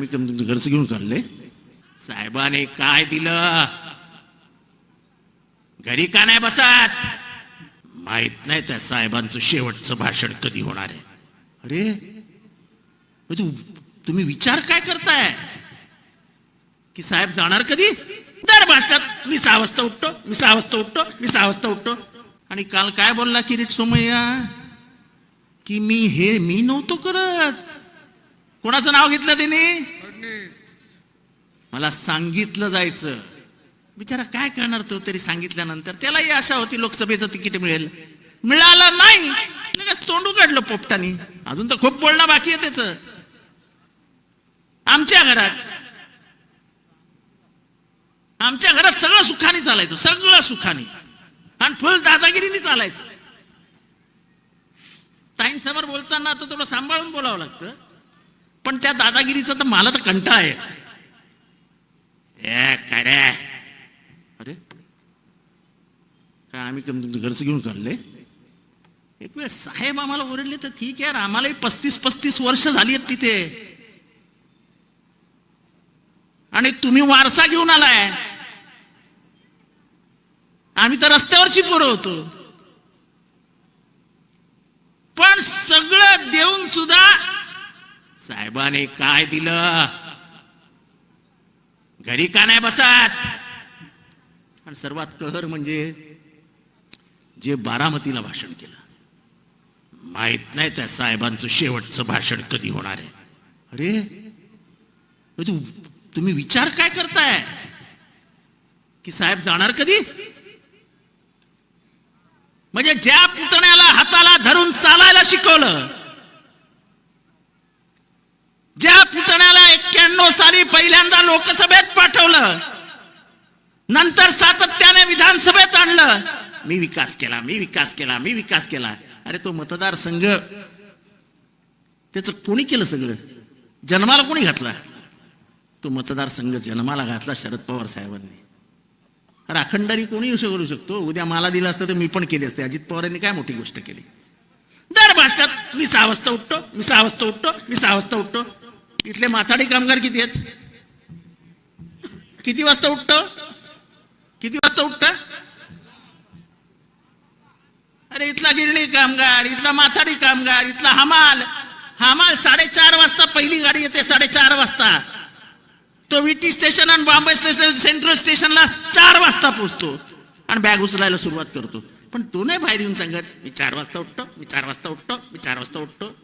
आम्ही तुमचं घरचं घेऊन काढले. साहेबाने काय दिलं? घरी का नाही बसत? माहीत नाही त्या साहेबांचं शेवटचं भाषण कधी होणार आहे. अरे तू तुम्ही विचार काय करताय? की साहेब जाणार कधी? दर भाषणात मी सहा वाजता उठतो मी सहा वाजता उठतो मी सहा वाजता उठतो. आणि काल काय बोलला किरीट सोमय्या? की मी हे मी नव्हतो करत. कोणाचं नाव घेतलं त्याने मला सांगितलं जायचं. बिचारा काय करणार तो तरी सांगितल्यानंतर? त्यालाही आशा होती लोकसभेचं तिकीट मिळेल. मिळालं नाही. लगेच तोंडू काढलं पोपटानी. अजून तर खूप बोलणं बाकी आहे त्याच. आमच्या घरात. आमच्या घरात सगळं सुखाने चालायचं. सगळं सुखाने. आणि फुल दादागिरीने चालायचं. ताईंसमोर बोलताना आता थोडं सांभाळून बोलावं लागतं. पण त्या दादागिरीचा तर मला तर कंटाळा आहे काय रे? अरे? काय आम्ही तुमचं घरचं घेऊन काढले? एक वेळ साहेब आम्हाला ओरडले तर ठीक आहे आम्हालाही पस्तीस पस्तीस वर्ष झाली आहेत तिथे. आणि तुम्ही वारसा घेऊन आलाय. आम्ही तर रस्त्यावरची पोरं होतो. पण सगळं देऊन सुद्धा साहेबाने काय दिलं? घरी का नाही बसत? आणि सर्वात कहर म्हणजे जे बारामतीला भाषण केलं. माहीत नाही त्या साहेबांचं शेवटचं भाषण कधी होणार आहे. अरे तू तुम्ही विचार काय करताय? की साहेब जाणार कधी? म्हणजे ज्या पुतण्याला हाताला धरून चालायला शिकवलं ज्या पुतण्याला एक्क्याण्णव साली पहिल्यांदा लोकसभेत पाठवलं नंतर सातत्याने विधानसभेत आणलं मी विकास केला मी विकास केला मी विकास केला. अरे तो मतदारसंघ त्याच कोणी केलं सगळं? जन्माला कोणी घातला? तो मतदारसंघ जन्माला घातला शरद पवार साहेबांनी. राखंडारी कोणी करू शकतो? उद्या मला दिलं असतं तर मी पण केली असते. अजित पवारांनी काय मोठी गोष्ट केली? दर भाषणात मी सहा वाजता उठतो मी सहा वाजता उठतो मी सहा वाजता उठतो. इथले माथाडी कामगार किती आहेत? किती वाजता उठतो? किती वाजता उठत? अरे इथला गिरणी कामगार इथला माथाडी कामगार इथला हमाल. हमाल साडेचार वाजता पहिली गाडी येते साडेचार वाजता. तो विटी स्टेशन आणि बॉम्बे स्टेशन सेंट्रल स्टेशनला चार वाजता पोचतो आणि बॅग उचलायला सुरुवात करतो. पण तो नाही बाहेर येऊन सांगत मी चार वाजता उठतो मी चार वाजता उठतो मी चार वाजता उठतो.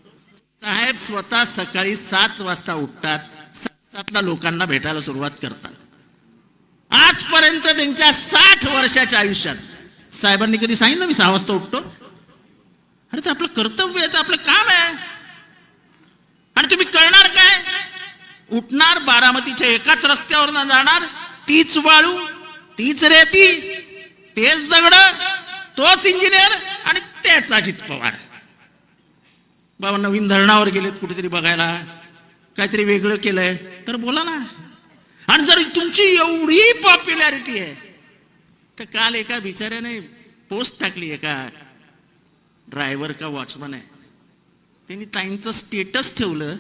साहेब स्वतः सकाळी सात वाजता उठतात सातला लोकांना भेटायला सुरुवात करतात. आजपर्यंत त्यांच्या साठ वर्षाच्या आयुष्यात साहेबांनी कधी सांगितलं मी सहा वाजता उठतो? अरे ते आपलं कर्तव्य आहे ते आपलं काम आहे. आणि तुम्ही करणार काय? उठणार बारामतीच्या एकाच रस्त्यावर जाणार तीच वाळू तीच रेती तेच दगड तोच इंजिनियर आणि त्याचा अजित पवार. बाबा नवीन धरणावर गेलेत कुठेतरी बघायला. काहीतरी वेगळं केलंय. तर बोला ना. आणि जर तुमची एवढी पॉप्युलॅरिटी आहे तर काल एका बिचाऱ्याने पोस्ट टाकली एका ड्रायव्हर का वॉचमन आहे. त्यांनी ताईंचं स्टेटस ठेवलं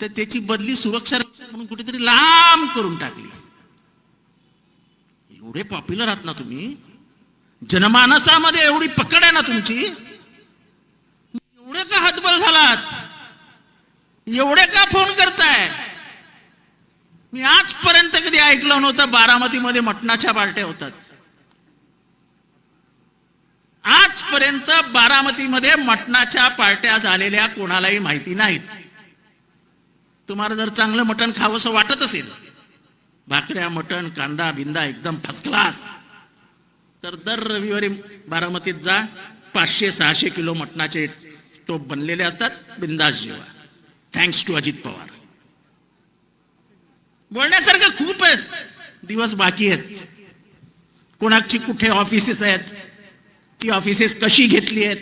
तर त्याची बदली सुरक्षा म्हणून कुठेतरी लांब करून टाकली. एवढे पॉप्युलर आहात ना तुम्ही. जनमानसामध्ये एवढी पकड आहे ना तुमची. एवढे का हातबल झालात? एवढे का फोन करताय? मी आजपर्यंत कधी ऐकलं नव्हतं बारामतीमध्ये मटणाच्या पार्ट्या होतात. आजपर्यंत बारामतीमध्ये मटणाच्या पार्ट्या झालेल्या कोणालाही माहिती नाहीत. तुम्हाला जर चांगलं मटण खावंसं वाटत असेल भाकऱ्या मटण कांदा बिंदा एकदम फर्स्ट क्लास तर दर रविवारी बारामतीत जा पाचशे सहाशे किलो मटणाचे तो बनलेले असतात बिंदास जेवा. Thanks to Ajit Pawar. बोलण्यासारखं खूप आहेत. दिवस बाकी आहेत. कोणाची कुठे ऑफिसेस आहेत? ती ऑफिसेस कशी घेतली आहेत?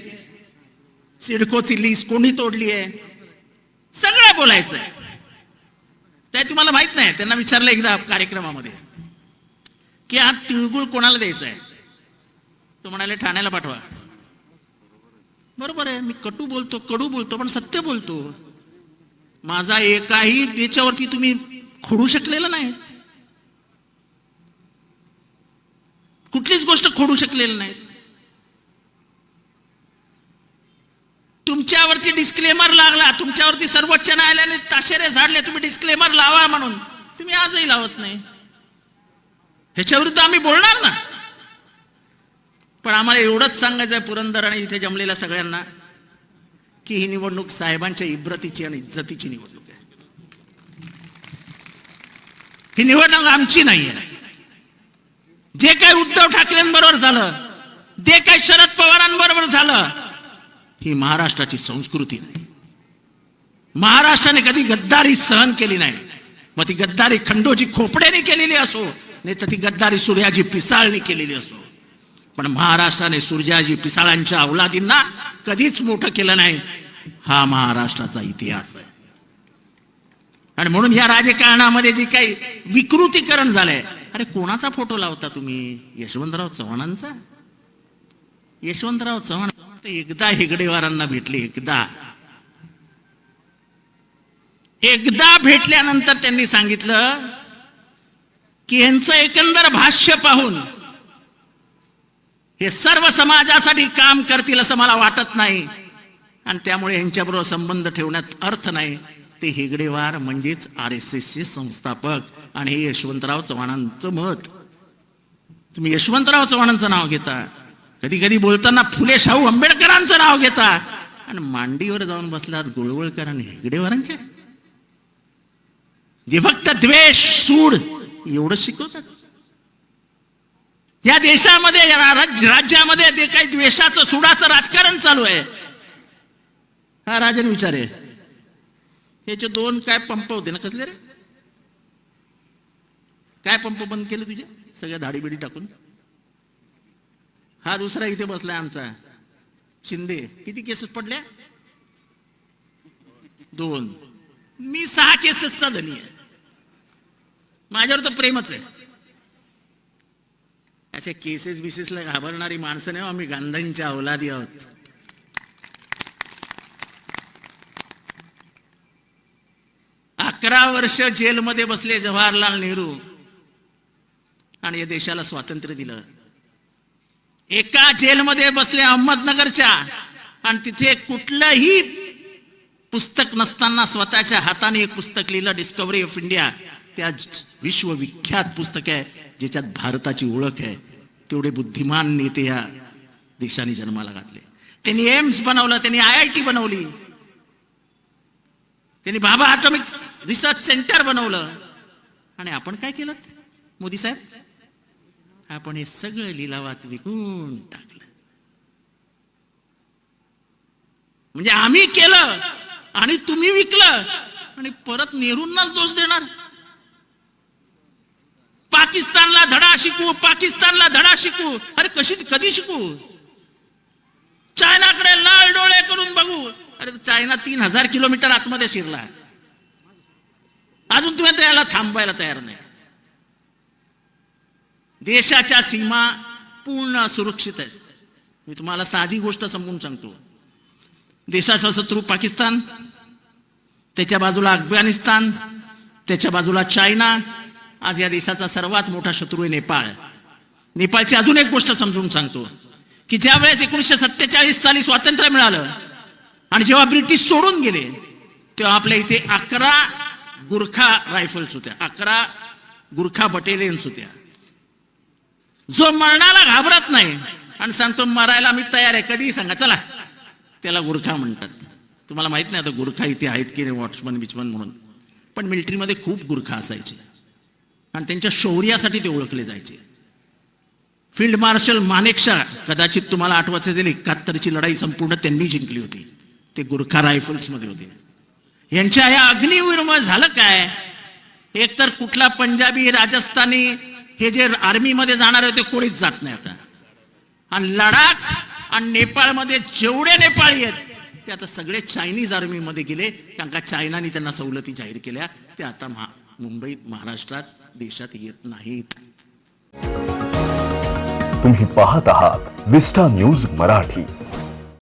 सिडकोची लीज कोणी तोडली आहे? सगळं बोलायचं आहे ते तुम्हाला माहीत नाही. त्यांना विचारलं एकदा कार्यक्रमामध्ये. की हा तिळगुळ कोणाला द्यायचा आहे तो म्हणाले ठाण्याला पाठवा. बरोबर आहे मी कटू बोलतो कडू बोलतो पण सत्य बोलतो. माझा एकाही याच्यावरती तुम्ही खोडू शकलेला नाही. कुठलीच गोष्ट खोडू शकलेली नाही. तुमच्यावरती डिस्क्लेमर लागला तुमच्यावरती सर्वोच्च न्यायालयाने ताशेरे झाडले तुम्ही डिस्क्लेमर लावा म्हणून. तुम्ही आजही लावत नाही. ह्याच्या विरुद्ध आम्ही बोलणार ना? पण आम्हाला एवढंच सांगायचं आहे पुरंदर आणि इथे जमलेल्या सगळ्यांना की ही निवडणूक साहेबांच्या इब्रतीची आणि इज्जतीची निवडणूक आहे. ही निवडणूक आमची नाही आहे. जे काही उद्धव ठाकरेंबरोबर झालं जे काही शरद पवारांबरोबर झालं ही महाराष्ट्राची संस्कृती नाही. महाराष्ट्राने कधी गद्दारी सहन केली नाही. मग ती गद्दारी खंडोजी खोपड्याने केलेली असो नाही तर ती गद्दारी सूर्याजी पिसाळने केलेली असो. पण महाराष्ट्राने सूर्याजी पिसाळांच्या अवलादींना कधीच मोठं केलं नाही. हा महाराष्ट्राचा इतिहास आहे. आणि म्हणून या राजकारणामध्ये जे काही विकृतीकरण झालंय अरे कोणाचा फोटो लावता तुम्ही? यशवंतराव चव्हाणांचा? यशवंतराव चव्हाण एकदा हेगडेवारांना भेटले एकदा. एकदा भेटल्यानंतर त्यांनी सांगितलं की यांचं एकंदर भाष्य पाहून हे सर्व समाजासाठी काम करतील असं मला वाटत नाही. आणि त्यामुळे यांच्याबरोबर संबंध ठेवण्यात अर्थ नाही. ते हेगडेवार म्हणजेच आर एस एसचे संस्थापक आणि हे यशवंतराव चव्हाणांचं मत. तुम्ही यशवंतराव चव्हाणांचं नाव घेता. कधी कधी बोलताना फुले शाहू आंबेडकरांचं नाव घेता. आणि मांडीवर जाऊन बसलात गुळगुळकर आणि हेगडेवारांचे. जे फक्त द्वेष सूड एवढं शिकवतात. या देशामध्ये या राज- राज्यामध्ये ते काही द्वेषाचं सुडाचं राजकारण चालू आहे हा राजन विचारे ह्याचे दोन काय पंप होते ना कसले रे? काय पंप बंद केले तुझे? सगळ्या धाडी बिडी टाकून. हा दुसरा इथे बसलाय आमचा. शिंदे. किती केसेस पडल्या? दोन. मी सहा केसेसचा धनी आहे माझ्यावर तर प्रेमच आहे. अशा केसेस बिसेसला घाबरणारी माणसं नाही हो, आम्ही गांधांच्या अवलादी आहोत. अकरा वर्ष जेलमध्ये बसले जवाहरलाल नेहरू. आणि या देशाला स्वातंत्र्य दिलं. एका जेलमध्ये बसले अहमदनगरच्या. आणि तिथे कुठलंही पुस्तक नसताना स्वतःच्या हाताने एक पुस्तक लिहिलं डिस्कवरी ऑफ इंडिया त्या विश्वविख्यात पुस्तक आहे ज्याच्यात भारताची ओळख आहे. तेवढे बुद्धिमान नेते या देशाने जन्माला घातले. त्यांनी एम्स बनवलं त्यांनी आय आय टी बनवली. त्यांनी बाबा ॲटॉमिक रिसर्च सेंटर बनवलं. आणि आपण काय केलं? मोदी साहेब आपण हे सगळं लिलावात विकून टाकलं. म्हणजे आम्ही केलं आणि तुम्ही विकलं. आणि परत नेहरूंनाच दोष देणार. पाकिस्तानला धडा शिकू पाकिस्तानला धडा शिकू. अरे कशी कधी शिकू? चायनाकडे लाल डोळे करून बघू. अरे चायना तीन हजार किलोमीटर आतमध्ये शिरला अजून तुम्ही त्याला थांबायला तयार नाही. देशाच्या सीमा पूर्ण सुरक्षित आहेत. मी तुम्हाला साधी गोष्ट समजून सांगतो. देशाचा शत्रू पाकिस्तान त्याच्या बाजूला अफगाणिस्तान त्याच्या बाजूला चायना आज या देशाचा सर्वात मोठा शत्रू आहे नेपाळ. नेपाळची अजून एक गोष्ट समजून सांगतो की ज्या वेळेस एकोणीसशे सत्तेचाळीस साली स्वातंत्र्य मिळालं आणि जेव्हा ब्रिटिश सोडून गेले तेव्हा आपल्या इथे अकरा गुरखा रायफल्स होत्या अकरा गुरखा बटेलियन्स होत्या. जो मरणाला घाबरत नाही आणि सांगतो मरायला मी तयार आहे कधीही सांगा चला. त्याला गुरखा म्हणतात. तुम्हाला माहीत नाही आता गुरखा इथे आहेत की नाही वॉचमन बिचमन म्हणून. पण मिलिटरीमध्ये खूप गुरखा असायचे. आणि त्यांच्या शौर्यासाठी ते ओळखले जायचे. फील्ड मार्शल मानेकशा कदाचित तुम्हाला आठवत असेल एकाहत्तरची लढाई संपूर्ण त्यांनी जिंकली होती. ते गुरखा रायफल्समध्ये होते. यांच्या या अग्निवीरमुळे झालं काय? एकतर कुठला पंजाबी राजस्थानी हे जे आर्मीमध्ये जाणार होते कोणीच जात नाही आता. आणि लडाख आणि नेपाळमध्ये जेवढे नेपाळी आहेत ते आता सगळे चायनीज आर्मीमध्ये गेले. त्यांना चायनाने त्यांना सवलती जाहीर केल्या. ते आता महा मुंबईत महाराष्ट्रात देशात येत नाहीत. तुम्ही पाहत आहात विस्टा न्यूज मराठी.